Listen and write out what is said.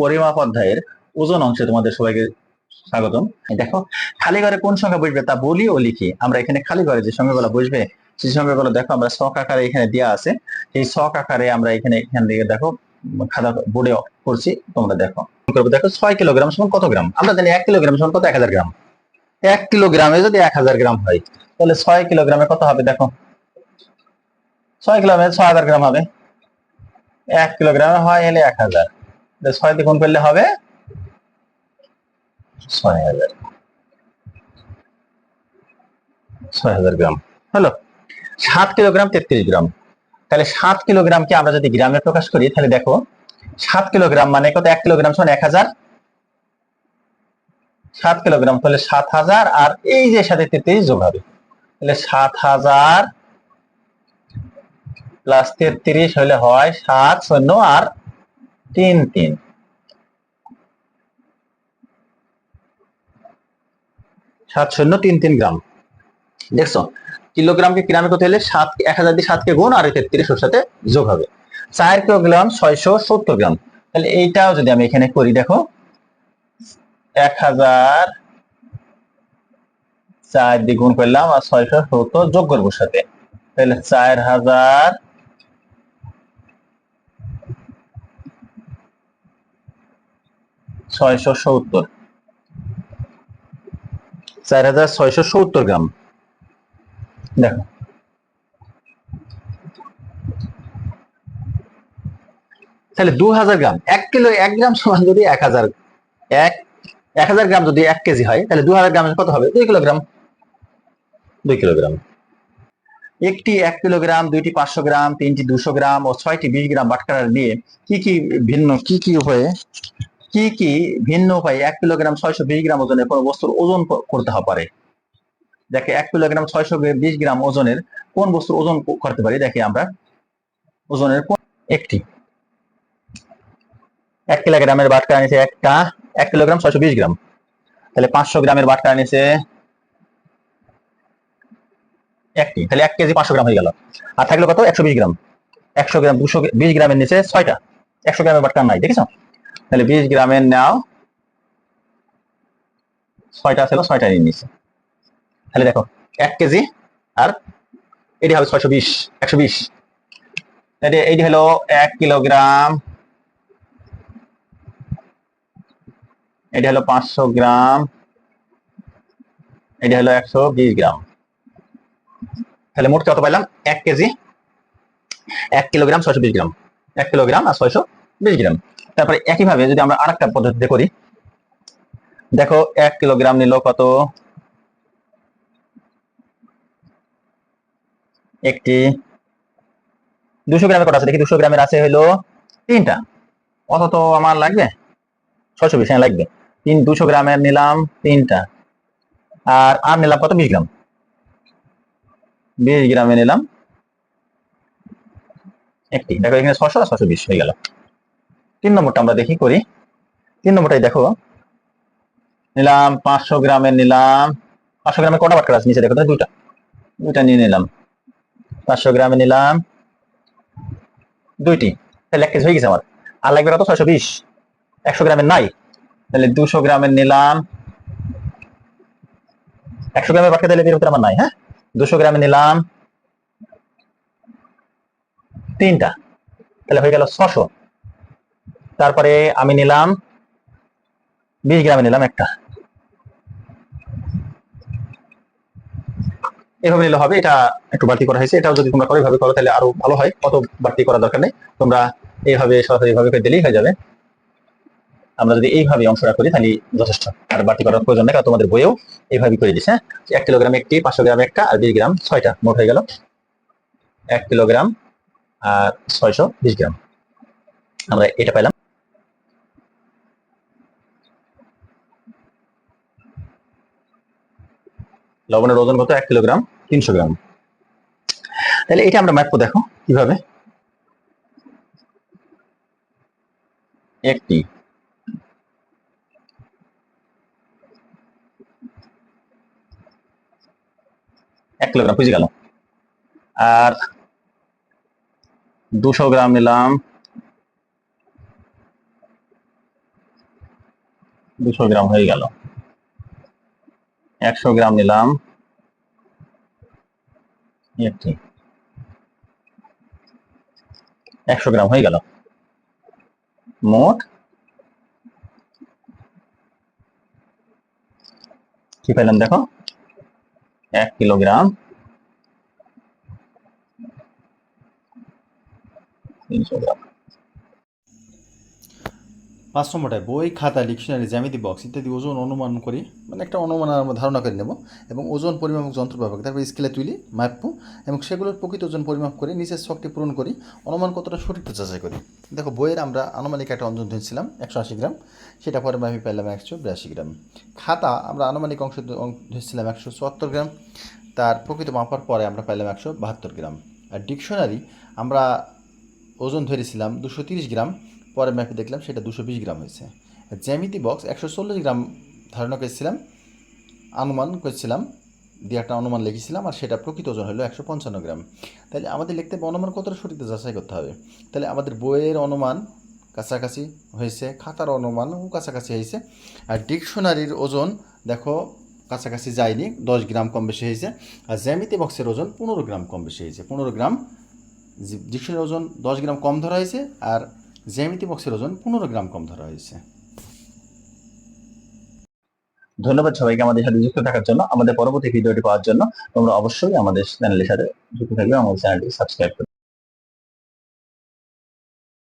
পরিমাপ অধ্যায়ের ওজন অংশে তোমাদের সবাইকে স্বাগতম। দেখো, খালি ঘরে কোন সংখ্যা বসবে তা বলি ও লিখি। আমরা এখানে খালি ঘরে যে সংখ্যাগুলো বসবে, সেই সংখ্যাগুলো দেখো, আমরা শখ আকারে এখানে দেওয়া আছে। শখ আকারে আমরা এখানে এখান থেকে দেখো, খাতা বোর্ডে করছি, তোমরা দেখো। করব দেখো, ছয় কিলোগ্রাম সমান কত গ্রাম? আমরা জানি এক কিলোগ্রাম সমান কত? এক হাজার গ্রাম। এক কিলোগ্রামে যদি এক হাজার গ্রাম হয়, তাহলে ছয় কিলোগ্রামে কত হবে দেখো? ছয় কিলোগ্রামে ছয় হাজার গ্রাম হবে। এক কিলোগ্রামে হয় এক হাজার। ছয় দিয়ে করলে হবে প্রকাশ করি, তাহলে দেখো, সাত কিলোগ্রাম মানে কত? এক কিলোগ্রাম সমান এক হাজার। সাত কিলোগ্রাম তাহলে সাত হাজার, আর এই যে সাথে তেত্রিশ যোগ হবে। তাহলে সাত হাজার প্লাস তেত্রিশ হলে হয় সাত শূন্য, আর তিন সাত শূন্য, তিন তিন গ্রাম। দেখছ? কিলোগ্রামকে গ্রামে করতে হলে সাত, এক হাজার দিয়ে সাতকে গুণ, আর তেত্রিশ ওর সাথে যোগ হবে। চার কিলোগ্রাম, ছয়শো সত্তর গ্রাম। তাহলে এইটাও যদি আমি এখানে করি, দেখো। এক হাজার চার দিয়ে গুণ করলাম, আর ছয়শো সত্তর যোগ করব সাথে। তাহলে চার হাজার ছয়শো চার হাজার ছয়শো গ্রাম। দেখো। তাহলে দু হাজার গ্রাম, এক কিলো, এক গ্রাম সমান যদি এক হাজার, এক এক হাজার গ্রাম যদি এক কেজি হয়, তাহলে দু হাজার গ্রাম কত হবে? দুই কিলোগ্রাম। দুই কিলোগ্রাম। একটি এক কিলোগ্রাম, দুইটি পাঁচশো গ্রাম, তিনটি দুশো গ্রাম ও ছয়টি বিশ গ্রাম বাটখারা দিয়ে কি কি ভিন্ন, কি কি উপায়ে কি কি ভিন্ন উপায়ে এক কিলোগ্রাম ছয়শো বিশ গ্রাম ওজনের কোনো বস্তুর ওজন করতে পারে। দেখে এক কিলোগ্রাম ছয়শো বিশ গ্রাম ওজনের কোন বস্তুর ওজন করতে পারি? দেখি আমরা। ওজনের কোন একটি। এক কিলোগ্রামের বাটকা নিচে একটা, এক কিলোগ্রাম ছয়শো বিশ গ্রাম। তাহলে পাঁচশো গ্রামের বাটকা নিচে একটি। তাহলে এক কেজি পাঁচশো গ্রাম হয়ে গেল। আর থাকল কত? একশো বিশ গ্রাম। একশো গ্রাম, দুশো বিশ গ্রামের নিচে ছয়টা। একশো গ্রামের বাটকা নাই, দেখেছ? তাহলে বিশ গ্রামের নাও। ছয়টা ছিল ছয়টা নিয়ে নিচ্ছে তাহলে দেখো, এক কেজি আর এটি হবে ছয়শো বিশ, একশো বিশ। এইটি হলো এক কিলোগ্রাম। এটি হলো পাঁচশো গ্রাম। এটি হলো একশো বিশ গ্রাম। তাহলে মোট কত পাইলাম? এক কেজি। এক কিলোগ্রাম, ছয়শো বিশ গ্রাম। এক কিলোগ্রাম আর ছয়শো বিশ গ্রাম। তারপরে একইভাবে যদি আমরা আরেকটা পদ্ধতিতে করি, দেখো এক কিলোগ্রাম নিল কত? একটি দুশো গ্রামের কত আছে, দেখি দুশো গ্রামের আছে হলো তিনটা। অত তো আমার লাগবে? ছয়শো বিশ হ্যাঁ লাগবে। তিন, দুশো গ্রামের নিলাম তিনটা। আর আর নিলাম কত? বিশ গ্রাম। বিশ গ্রামে নিলাম একটি। দেখো এখানে ছশো আর ছশো বিশ হয়ে গেল। তিন নম্বরটা আমরা দেখি, করি। তিন নম্বরটাই দেখো। নিলাম পাঁচশো গ্রামের নিলাম। পাঁচশো গ্রামের কটা বাটকা আছে নিচে দেখো তো? দুইটা। দুইটা নিয়ে নিলাম। পাঁচশো গ্রামে নিলাম। দুইটি। তাহলে এক কেজি হয়ে গেছে আমার। আর লাগবে কত? ছয়শো বিশ। একশো গ্রামের নাই। তাহলে দুশো গ্রামের নিলাম। একশো গ্রামের বাটকা তাহলে বের হতে আমার নাই হ্যাঁ? দুশো গ্রামে নিলাম। তিনটা। তাহলে হয়ে গেল ছশো। তারপরে আমি নিলাম বিশ গ্রামে নিলাম একটা। এভাবে নিলে হবে, এটা একটু বাড়তি করা হয়েছে। এটাও যদি তোমরা করো এভাবে করো, তাহলে আরও ভালো হয়। কত বাড়তি করার দরকার নেই। তোমরা এইভাবে সরাসরি এইভাবে করে দিলেই হয়ে যাবে। আমরা যদি এইভাবে অংশটা করি, তাহলে যথেষ্ট। আর বাড়তি করার প্রয়োজন নেই তোমাদের বইয়েও এইভাবে করে দিচ্ছে হ্যাঁ? এক কিলোগ্রাম একটি, পাঁচশো গ্রাম একটা, আর বিশ গ্রাম ছয়টা, মোট হয়ে গেল। এক কিলোগ্রাম আর ছয়শো বিশ গ্রাম। আমরা এটা পেলাম লবণের ওজন কত? এক কিলোগ্রাম, তিনশো গ্রাম। তাহলে এটা আমরা মাপবো, দেখো, কীভাবে? একটি। এক কিলোগ্রাম, বুঝে গেল। আর দুশো গ্রাম নিলাম। দুশো গ্রাম হয়ে গেল। একশো গ্রাম নিলাম। একশো গ্রাম হয়ে গেল। মোট। কি পেলাম দেখো? এক কিলোগ্রাম। তিনশো গ্রাম। পাঁচ নম্বরটায় বই, খাতা, ডিকশনারি, জ্যামিতি বক্স ইত্যাদি ওজন অনুমান করি। মানে একটা অনুমান আমরা ধারণা করে নেব। এবং ওজন পরিমাপক যন্ত্র ব্যবহার। তারপর স্কেলে তুলি মাপবো এবং সেগুলোর প্রকৃত ওজন পরিমাপ করে, নিচের শখটি পূরণ করি। অনুমান কতটা সঠিক যাচাই করি। দেখো, বইয়ের আমরা আনুমানিক একটা অঞ্জন ধরেছিলাম একশো আশি গ্রাম। সেটা পরে আমি পেলাম একশো বিরাশি গ্রাম। খাতা আমরা আনুমানিক অংশ ধরেছিলাম একশো চুয়াত্তর গ্রাম। তার প্রকৃত মাপার পরে আমরা পাইলাম একশো বাহাত্তর গ্রাম। আর ডিকশনারি আমরা ওজন ধরেছিলাম দুশো তিরিশ গ্রাম। পরে ম্যাপে দেখলাম সেটা দুশো বিশ গ্রাম হয়েছে। জ্যামিতি বক্স একশো চল্লিশ গ্রাম ধারণা করেছিলাম, অনুমান করেছিলাম, দিয়ে একটা অনুমান লিখেছিলাম, আর সেটা প্রকৃত ওজন হলো একশো পঞ্চান্ন গ্রাম। তাহলে আমাদের লিখতে হবে অনুমান কতটা সঠিক তা যাচাই করতে হবে। তাহলে আমাদের বইয়ের অনুমান কাছাকাছি হয়েছে, খাতার অনুমানও কাছাকাছি হয়েছে, আর ডিকশনারির ওজন দেখো কাছাকাছি যায়নি, দশ গ্রাম কম বেশি হয়েছে, আর জ্যামিতি বক্সের ওজন পনেরো গ্রাম কম বেশি হয়েছে, পনেরো গ্রাম ডিকশনারির ওজন দশ গ্রাম কম ধরা হয়েছে, আর জ্যামিতি বক্সের ওজন পনেরো গ্রাম কম ধরা হয়েছে। ধন্যবাদ সবাইকে আমাদের সাথে যুক্ত থাকার জন্য। আমাদের পরবর্তী ভিডিওটি পাওয়ার জন্য তোমরা অবশ্যই আমাদের চ্যানেলের সাথে যুক্ত থাকবে আমাদের চ্যানেলটি সাবস্ক্রাইব